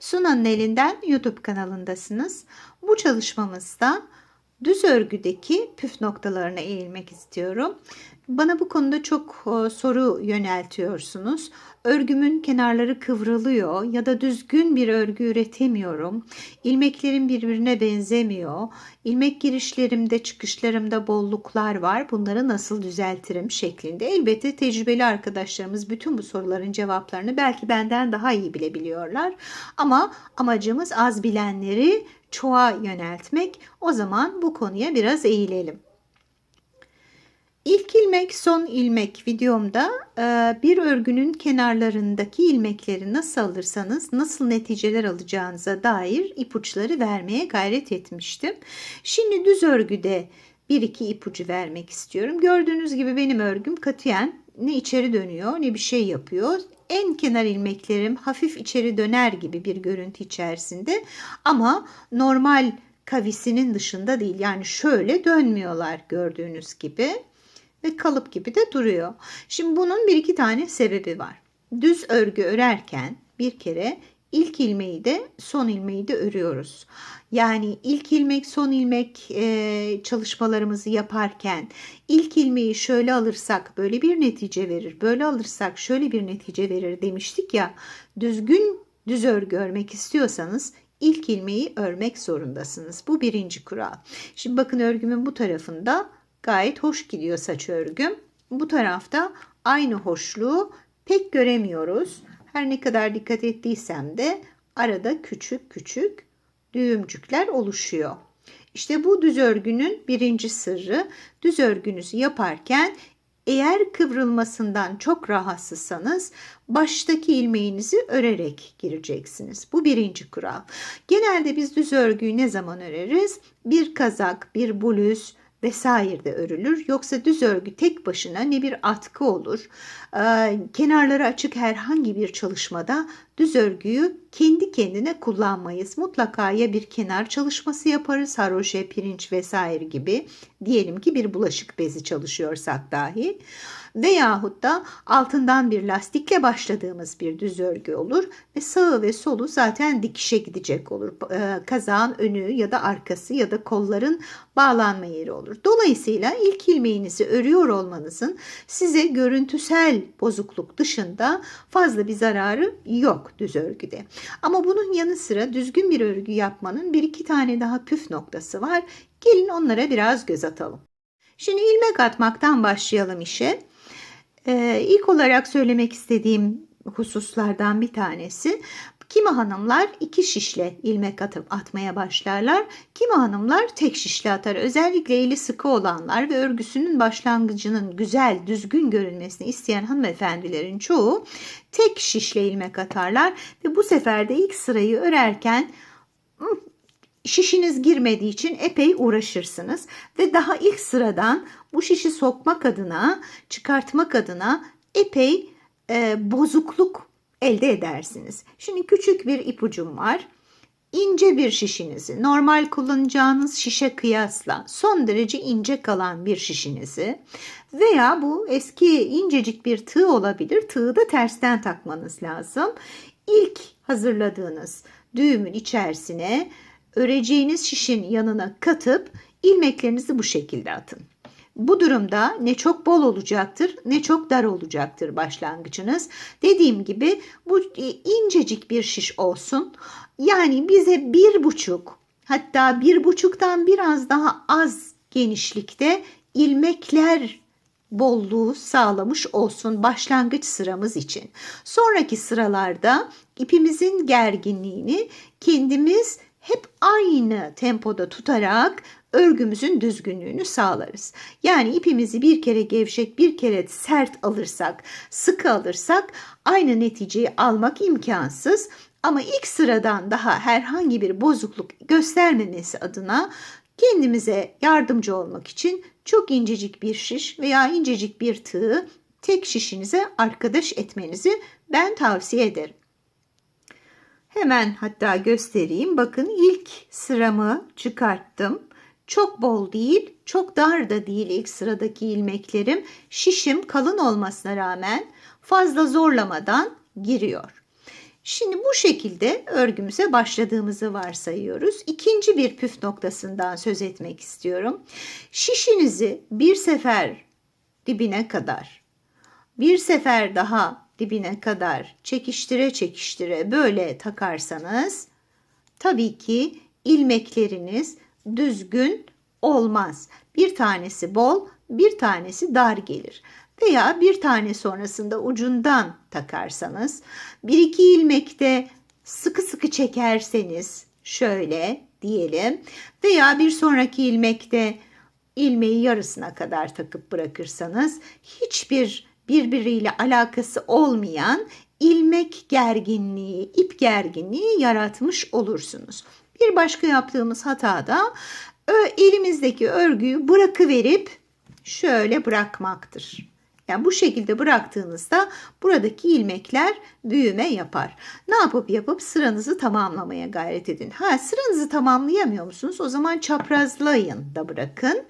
Sunan'ın elinden YouTube kanalındasınız. Bu çalışmamızda düz örgüdeki püf noktalarına eğilmek istiyorum. Bana bu konuda çok e, soru yöneltiyorsunuz. Örgümün kenarları kıvrılıyor ya da düzgün bir örgü üretemiyorum. İlmeklerim birbirine benzemiyor. İlmek girişlerimde, çıkışlarımda bolluklar var. Bunları nasıl düzeltirim şeklinde. Elbette tecrübeli arkadaşlarımız bütün bu soruların cevaplarını belki benden daha iyi bilebiliyorlar. Ama amacımız az bilenleri çoğa yöneltmek. O zaman bu konuya biraz eğilelim. İlk ilmek son ilmek videomda e, bir örgünün kenarlarındaki ilmekleri nasıl alırsanız nasıl neticeler alacağınıza dair ipuçları vermeye gayret etmiştim. Şimdi düz örgüde bir iki ipucu vermek istiyorum. Gördüğünüz gibi benim örgüm katiyen ne içeri dönüyor ne bir şey yapıyor. En kenar ilmeklerim hafif içeri döner gibi bir görüntü içerisinde ama normal kavisinin dışında değil. Yani şöyle dönmüyorlar gördüğünüz gibi ve kalıp gibi de duruyor. Şimdi bunun bir iki tane sebebi var. Düz örgü örerken bir kere ilk ilmeği de son ilmeği de örüyoruz. Yani ilk ilmek son ilmek e, çalışmalarımızı yaparken ilk ilmeği şöyle alırsak böyle bir netice verir. Böyle alırsak şöyle bir netice verir demiştik ya. Düzgün düz örgü örmek istiyorsanız ilk ilmeği örmek zorundasınız. Bu birinci kural. Şimdi bakın örgümün bu tarafında gayet hoş gidiyor saç örgüm. Bu tarafta aynı hoşluğu pek göremiyoruz. Her ne kadar dikkat ettiysem de arada küçük küçük düğümcükler oluşuyor. İşte bu düz örgünün birinci sırrı düz örgünüzü yaparken eğer kıvrılmasından çok rahatsızsanız baştaki ilmeğinizi örerek gireceksiniz. Bu birinci kural. Genelde biz düz örgüyü ne zaman öreriz? Bir kazak, bir bluz, vesaire de örülür. Yoksa düz örgü tek başına ne bir atkı olur. Ee, kenarları açık herhangi bir çalışmada düz örgüyü kendi kendine kullanmayız. Mutlaka ya bir kenar çalışması yaparız. Haroşe, pirinç vesaire gibi. Diyelim ki bir bulaşık bezi çalışıyorsak dahi veyahut da altından bir lastikle başladığımız bir düz örgü olur ve sağı ve solu zaten dikişe gidecek olur. Ee, kazağın önü ya da arkası ya da kolların bağlanma yeri olur. Dolayısıyla ilk ilmeğinizi örüyor olmanızın size görüntüsel bozukluk dışında fazla bir zararı yok düz örgüde. Ama bunun yanı sıra düzgün bir örgü yapmanın bir iki tane daha püf noktası var. Gelin onlara biraz göz atalım. Şimdi ilmek atmaktan başlayalım işe. Ee, ilk olarak söylemek istediğim hususlardan bir tanesi Kimi hanımlar iki şişle ilmek atıp atmaya başlarlar. Kimi hanımlar tek şişle atar. Özellikle eli sıkı olanlar ve örgüsünün başlangıcının güzel, düzgün görünmesini isteyen hanımefendilerin çoğu tek şişle ilmek atarlar ve bu sefer de ilk sırayı örerken şişiniz girmediği için epey uğraşırsınız ve daha ilk sıradan bu şişi sokmak adına, çıkartmak adına epey e, bozukluk elde edersiniz. Şimdi küçük bir ipucum var. İnce bir şişinizi, normal kullanacağınız şişe kıyasla son derece ince kalan bir şişinizi veya bu eski incecik bir tığ olabilir. Tığı da tersten takmanız lazım. İlk hazırladığınız düğümün içerisine öreceğiniz şişin yanına katıp ilmeklerinizi bu şekilde atın. Bu durumda ne çok bol olacaktır ne çok dar olacaktır başlangıcınız. Dediğim gibi bu incecik bir şiş olsun. Yani bize bir buçuk hatta bir buçuktan biraz daha az genişlikte ilmekler bolluğu sağlamış olsun başlangıç sıramız için. Sonraki sıralarda ipimizin gerginliğini kendimiz hep aynı tempoda tutarak örgümüzün düzgünlüğünü sağlarız. Yani ipimizi bir kere gevşek bir kere sert alırsak, sıkı alırsak aynı neticeyi almak imkansız. Ama ilk sıradan daha herhangi bir bozukluk göstermemesi adına kendimize yardımcı olmak için çok incecik bir şiş veya incecik bir tığ tek şişinize arkadaş etmenizi ben tavsiye ederim. Hemen hatta göstereyim. Bakın ilk sıramı çıkarttım. Çok bol değil, çok dar da değil ilk sıradaki ilmeklerim. Şişim kalın olmasına rağmen fazla zorlamadan giriyor. Şimdi bu şekilde örgümüze başladığımızı varsayıyoruz. İkinci bir püf noktasından söz etmek istiyorum. Şişinizi bir sefer dibine kadar, bir sefer daha dibine kadar çekiştire çekiştire böyle takarsanız tabii ki ilmekleriniz düzgün olmaz. Bir tanesi bol, bir tanesi dar gelir. Veya bir tane sonrasında ucundan takarsanız, bir iki ilmekte sıkı sıkı çekerseniz şöyle diyelim veya bir sonraki ilmekte ilmeği yarısına kadar takıp bırakırsanız hiçbir birbiriyle alakası olmayan ilmek gerginliği, ip gerginliği yaratmış olursunuz. Bir başka yaptığımız hata da elimizdeki örgüyü bırakıverip şöyle bırakmaktır. Yani bu şekilde bıraktığınızda buradaki ilmekler büyüme yapar. Ne yapıp yapıp sıranızı tamamlamaya gayret edin. Ha sıranızı tamamlayamıyor musunuz? O zaman çaprazlayın da bırakın.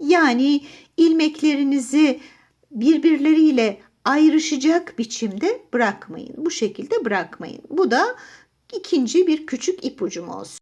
Yani ilmeklerinizi birbirleriyle ayrışacak biçimde bırakmayın. Bu şekilde bırakmayın. Bu da ikinci bir küçük ipucum olsun.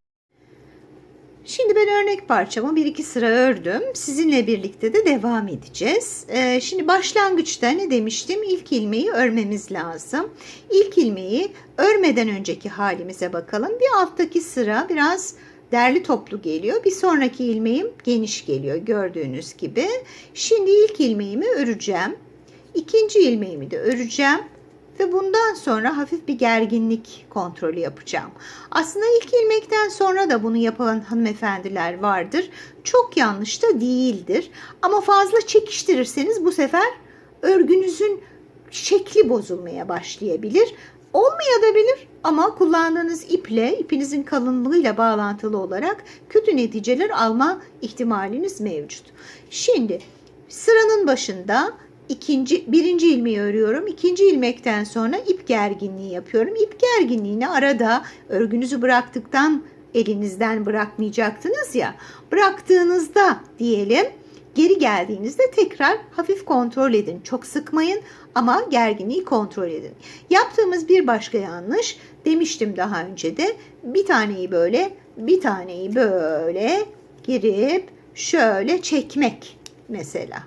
Şimdi ben örnek parçamı bir iki sıra ördüm. Sizinle birlikte de devam edeceğiz. Ee, şimdi başlangıçta ne demiştim? İlk ilmeği örmemiz lazım. İlk ilmeği örmeden önceki halimize bakalım. Bir alttaki sıra biraz derli toplu geliyor. Bir sonraki ilmeğim geniş geliyor gördüğünüz gibi. Şimdi ilk ilmeğimi öreceğim. İkinci ilmeğimi de öreceğim ve bundan sonra hafif bir gerginlik kontrolü yapacağım. Aslında ilk ilmekten sonra da bunu yapan hanımefendiler vardır. Çok yanlış da değildir. Ama fazla çekiştirirseniz bu sefer örgünüzün şekli bozulmaya başlayabilir. Olmayabilir ama kullandığınız iple, ipinizin kalınlığıyla bağlantılı olarak kötü neticeler alma ihtimaliniz mevcut. Şimdi sıranın başında ikinci, birinci ilmeği örüyorum. İkinci ilmekten sonra ip gerginliği yapıyorum. İp gerginliğini arada örgünüzü bıraktıktan elinizden bırakmayacaktınız ya. Bıraktığınızda diyelim geri geldiğinizde tekrar hafif kontrol edin. Çok sıkmayın ama gerginliği kontrol edin. Yaptığımız bir başka yanlış demiştim daha önce de bir taneyi böyle bir taneyi böyle girip şöyle çekmek mesela.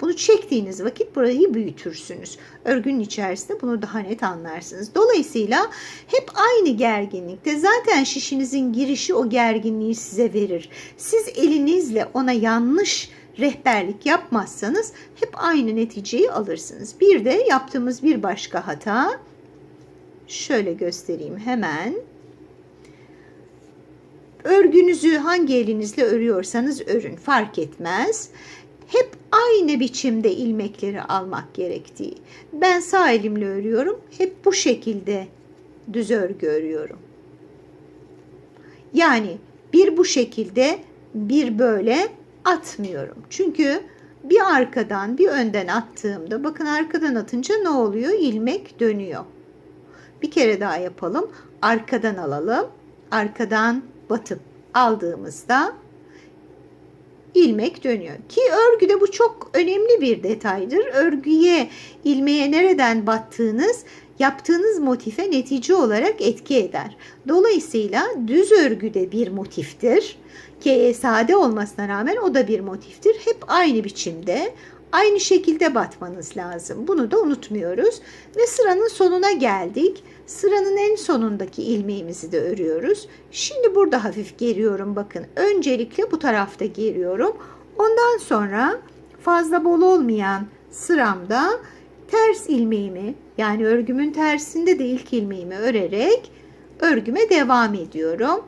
Bunu çektiğiniz vakit burayı büyütürsünüz. Örgünün içerisinde bunu daha net anlarsınız. Dolayısıyla hep aynı gerginlikte zaten şişinizin girişi o gerginliği size verir. Siz elinizle ona yanlış rehberlik yapmazsanız hep aynı neticeyi alırsınız. Bir de yaptığımız bir başka hata şöyle göstereyim hemen. Örgünüzü hangi elinizle örüyorsanız örün fark etmez hep aynı biçimde ilmekleri almak gerektiği. Ben sağ elimle örüyorum. Hep bu şekilde düz örgü örüyorum. Yani bir bu şekilde bir böyle atmıyorum. Çünkü bir arkadan bir önden attığımda bakın arkadan atınca ne oluyor? İlmek dönüyor. Bir kere daha yapalım. Arkadan alalım. Arkadan batıp aldığımızda ilmek dönüyor. Ki örgüde bu çok önemli bir detaydır. Örgüye, ilmeğe nereden battığınız yaptığınız motife netice olarak etki eder. Dolayısıyla düz örgüde bir motiftir ki sade olmasına rağmen o da bir motiftir. Hep aynı biçimde, aynı şekilde batmanız lazım. Bunu da unutmuyoruz. Ve sıranın sonuna geldik. Sıranın en sonundaki ilmeğimizi de örüyoruz. Şimdi burada hafif geriyorum bakın. Öncelikle bu tarafta geriyorum. Ondan sonra fazla bol olmayan sıramda ters ilmeğimi yani örgümün tersinde de ilk ilmeğimi örerek örgüme devam ediyorum.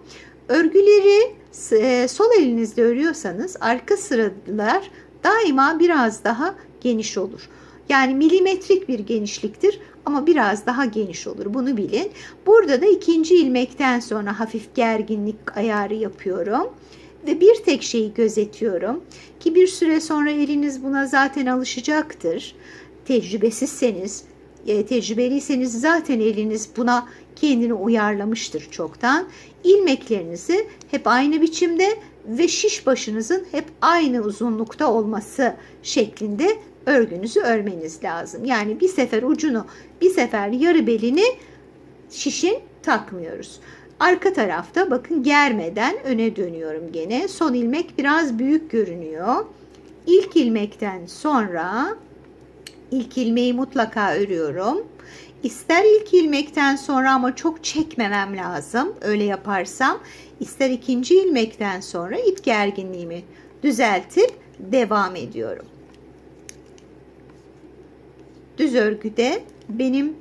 Örgüleri e, sol elinizde örüyorsanız arka sıralar daima biraz daha geniş olur. Yani milimetrik bir genişliktir ama biraz daha geniş olur. Bunu bilin. Burada da ikinci ilmekten sonra hafif gerginlik ayarı yapıyorum ve bir tek şeyi gözetiyorum ki bir süre sonra eliniz buna zaten alışacaktır. Tecrübesizseniz, e, tecrübeliyseniz zaten eliniz buna kendini uyarlamıştır çoktan. İlmeklerinizi hep aynı biçimde ve şiş başınızın hep aynı uzunlukta olması şeklinde örgünüzü örmeniz lazım. Yani bir sefer ucunu, bir sefer yarı belini şişin takmıyoruz. Arka tarafta bakın germeden öne dönüyorum gene. Son ilmek biraz büyük görünüyor. İlk ilmekten sonra ilk ilmeği mutlaka örüyorum. İster ilk ilmekten sonra ama çok çekmemem lazım. Öyle yaparsam ister ikinci ilmekten sonra ip gerginliğimi düzeltip devam ediyorum. Düz örgüde benim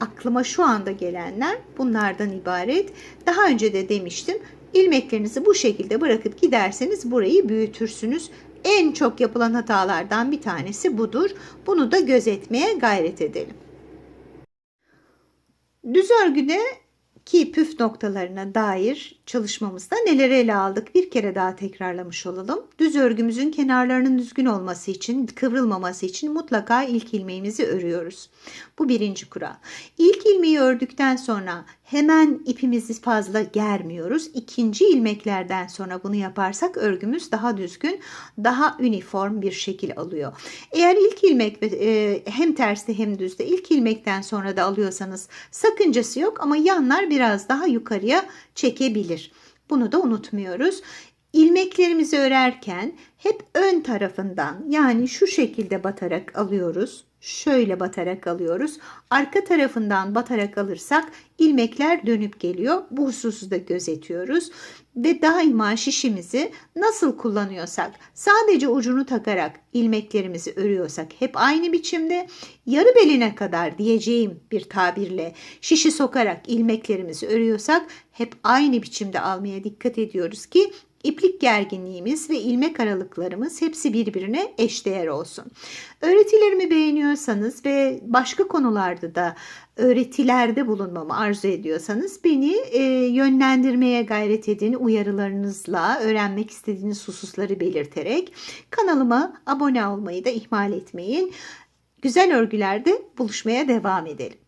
aklıma şu anda gelenler bunlardan ibaret. Daha önce de demiştim. ilmeklerinizi bu şekilde bırakıp giderseniz burayı büyütürsünüz. En çok yapılan hatalardan bir tanesi budur. Bunu da gözetmeye gayret edelim. Düz örgüde ki püf noktalarına dair çalışmamızda neleri ele aldık bir kere daha tekrarlamış olalım. Düz örgümüzün kenarlarının düzgün olması için, kıvrılmaması için mutlaka ilk ilmeğimizi örüyoruz. Bu birinci kural. İlk ilmeği ördükten sonra hemen ipimizi fazla germiyoruz. İkinci ilmeklerden sonra bunu yaparsak örgümüz daha düzgün, daha üniform bir şekil alıyor. Eğer ilk ilmek e, hem terste hem düzde ilk ilmekten sonra da alıyorsanız sakıncası yok ama yanlar biraz daha yukarıya çekebilir. Bunu da unutmuyoruz. İlmeklerimizi örerken hep ön tarafından yani şu şekilde batarak alıyoruz. Şöyle batarak alıyoruz. Arka tarafından batarak alırsak ilmekler dönüp geliyor. Bu hususu da gözetiyoruz. Ve daima şişimizi nasıl kullanıyorsak sadece ucunu takarak ilmeklerimizi örüyorsak hep aynı biçimde yarı beline kadar diyeceğim bir tabirle şişi sokarak ilmeklerimizi örüyorsak hep aynı biçimde almaya dikkat ediyoruz ki İplik gerginliğimiz ve ilmek aralıklarımız hepsi birbirine eşdeğer olsun. Öğretilerimi beğeniyorsanız ve başka konularda da öğretilerde bulunmamı arzu ediyorsanız beni e, yönlendirmeye gayret edin uyarılarınızla öğrenmek istediğiniz hususları belirterek kanalıma abone olmayı da ihmal etmeyin. Güzel örgülerde buluşmaya devam edelim.